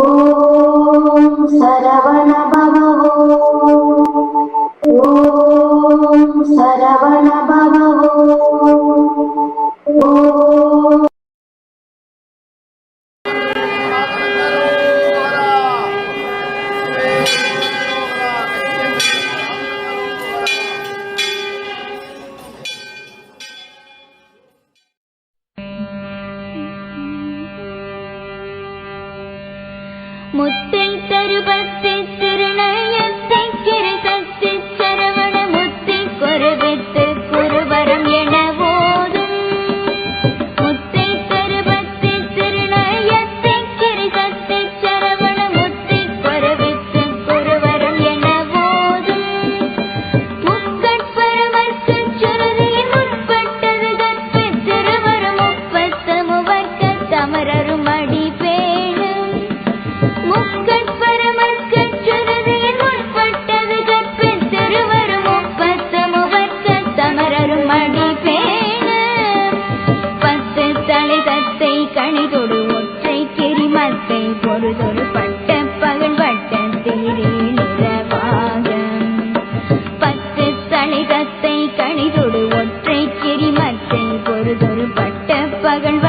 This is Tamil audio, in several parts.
ஓம் சரவண முத்தை தருபத்தி பட்ட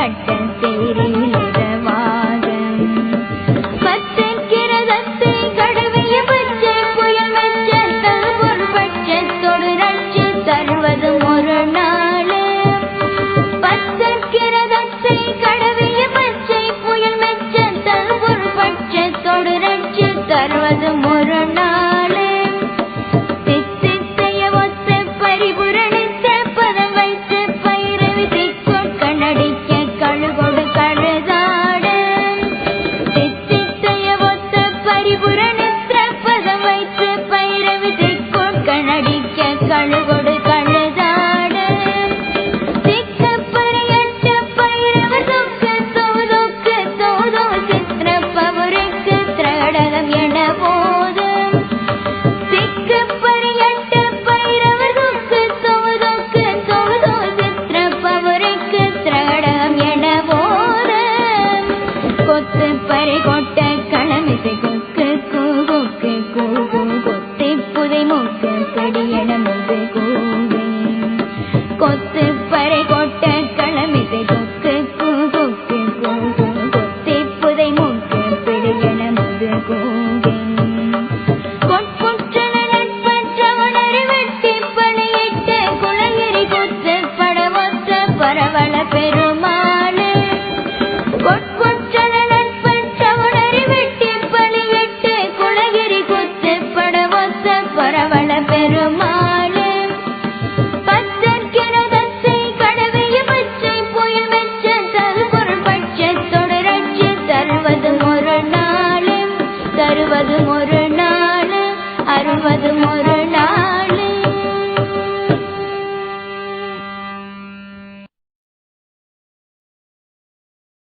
கொத்து பறை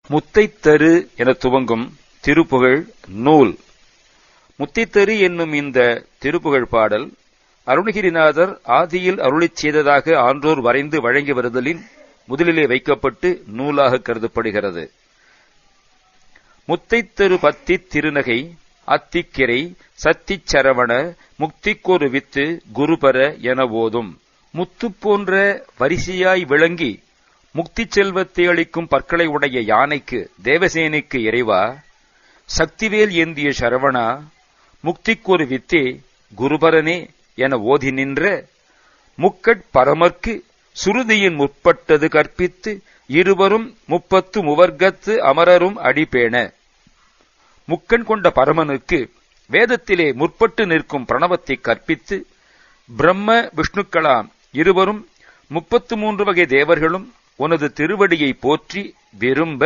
முத்தைத்தரு என துவங்கும் திருப்புகழ் நூல். முத்தைத்தரு என்னும் இந்த திருப்புகழ் பாடல் அருணகிரிநாதர் ஆதியில் அருளிச் செய்ததாக ஆன்றோர் வரைந்து வழங்கி வருதலின் முதலிலே வைக்கப்பட்டு நூலாக கருதப்படுகிறது. முத்தைத்தரு பத்தி திருநகை அத்திக்கிரை சத்திச் சரவண முக்திக்கொரு வித்து குருபர என ஓதும். முத்து போன்ற வரிசையாய் விளங்கி முக்தி செல்வத்தை அளிக்கும் பற்களை உடைய யானைக்கு தேவசேனைக்கு இறைவா சக்திவேல் ஏந்திய சரவணா முக்திக்கொரு வித்தே குருபரனே என ஓதி நின்ற முக்கட் பரமர்க்கு சுருதியின் முற்பட்டது கற்பித்து இருவரும் முப்பத்து முவர்க்கத்து அமரரும் அடிபேண. முக்கண் கொண்ட பரமனுக்கு வேதத்திலே முற்பட்டு நிற்கும் பிரணவத்தை கற்பித்து பிரம்ம விஷ்ணுக்களாம் இருவரும் முப்பத்து மூன்று வகை தேவர்களும் உனது திருவடியை போற்றி விரும்ப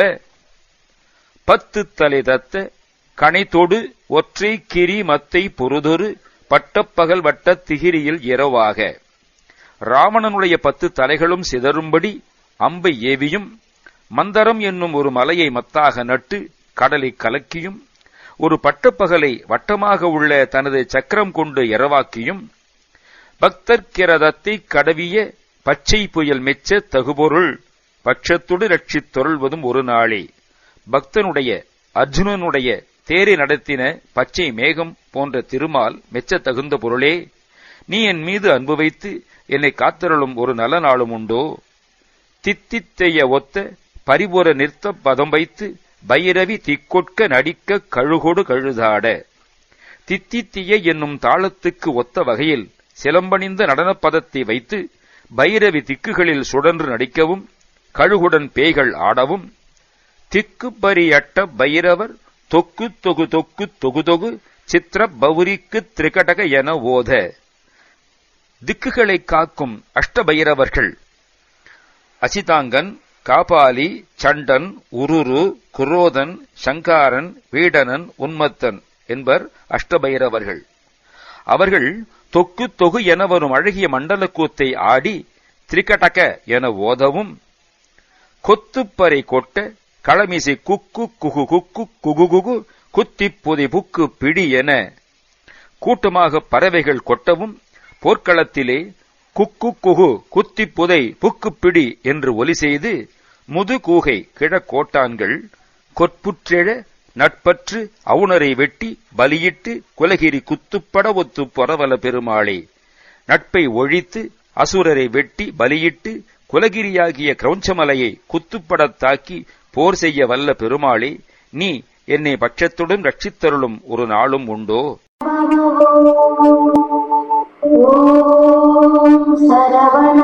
பத்து தலை தத்த கனைத்தொடு ஒற்றை கிரி மத்தை பொருதொரு பட்டப்பகல் வட்ட திகிரியில் இரவாக. ராவணனுடைய பத்து தலைகளும் சிதறும்படி அம்பை ஏவியும் மந்தரம் என்னும் ஒரு மலையை மத்தாக நட்டு கடலை கலக்கியும் ஒரு பட்டப்பகலை வட்டமாக உள்ள தனது சக்கரம் கொண்டு இரவாக்கியும் பக்தர்கிரதத்தை கடவிய பச்சை புயல் மெச்ச தகுபொருள் பட்சத்துடு ரட்சித்தொருள்வதும் ஒரு நாளே. பக்தனுடைய அர்ஜுனனுடைய தேரை நடத்தின பச்சை மேகம் போன்ற திருமால் மெச்ச தகுந்த பொருளே. நீ என் மீது அன்பு வைத்து என்னை காத்தருளும் ஒரு நல்ல நாளும் உண்டோ? தித்தித்தைய ஒத்த பரிபுர நிறுத்த பதம் வைத்து பைரவி திக்கொட்க நடிக்க கழுகொடு கழுதாட. தித்தித்திய என்னும் தாளத்துக்கு ஒத்த வகையில் சிலம்பணிந்த நடனப்பதத்தை வைத்து பைரவி திக்குகளில் சுடன்று நடிக்கவும் கழுகுடன் பேய்கள் ஆடவும் திக்கு பரியட்ட பைரவர் தொக்கு தொகு தொக்கு தொகு தொகு சித்திர பௌரிக்கு திரிகடக என ஓத. திக்குகளை காக்கும் அஷ்டபைரவர்கள் அசிதாங்கன் காபாலி சண்டன் உருரு குரோதன் சங்காரன் வீடனன் உன்மத்தன் என்பர் அஷ்டபைரவர்கள். அவர்கள் தொக்கு தொகு என வரும் அழகிய மண்டல கூத்தை ஆடி திரிகடக என ஓதவும் கொத்துப்பறை கொட்ட களமிசை குக்கு குகு குக்கு குகு குகு குத்தி புதை புக்கு பிடி என கூட்டமாக பறவைகள் கொட்டவும் போர்க்களத்திலே குக்கு குகு குத்தி புதை புக்கு பிடி என்று ஒலி செய்து முதுகூகை கிழக்கோட்டான்கள் கொற்புற்றெழ நட்பற்று அவுணரை வெட்டி பலியிட்டு குலகிரி குத்துப்பட ஒத்து பொறவல பெருமாளே. நட்பை ஒழித்து அசுரரை வெட்டி பலியிட்டு குலகிரியாகிய கிரௌஞ்சமலையை குத்துப்படத் தாக்கி போர் செய்ய வல்ல பெருமாளே நீ என்னை பட்சத்துடன் ரட்சித்தருளும் ஒரு நாளும் உண்டோ? சரவண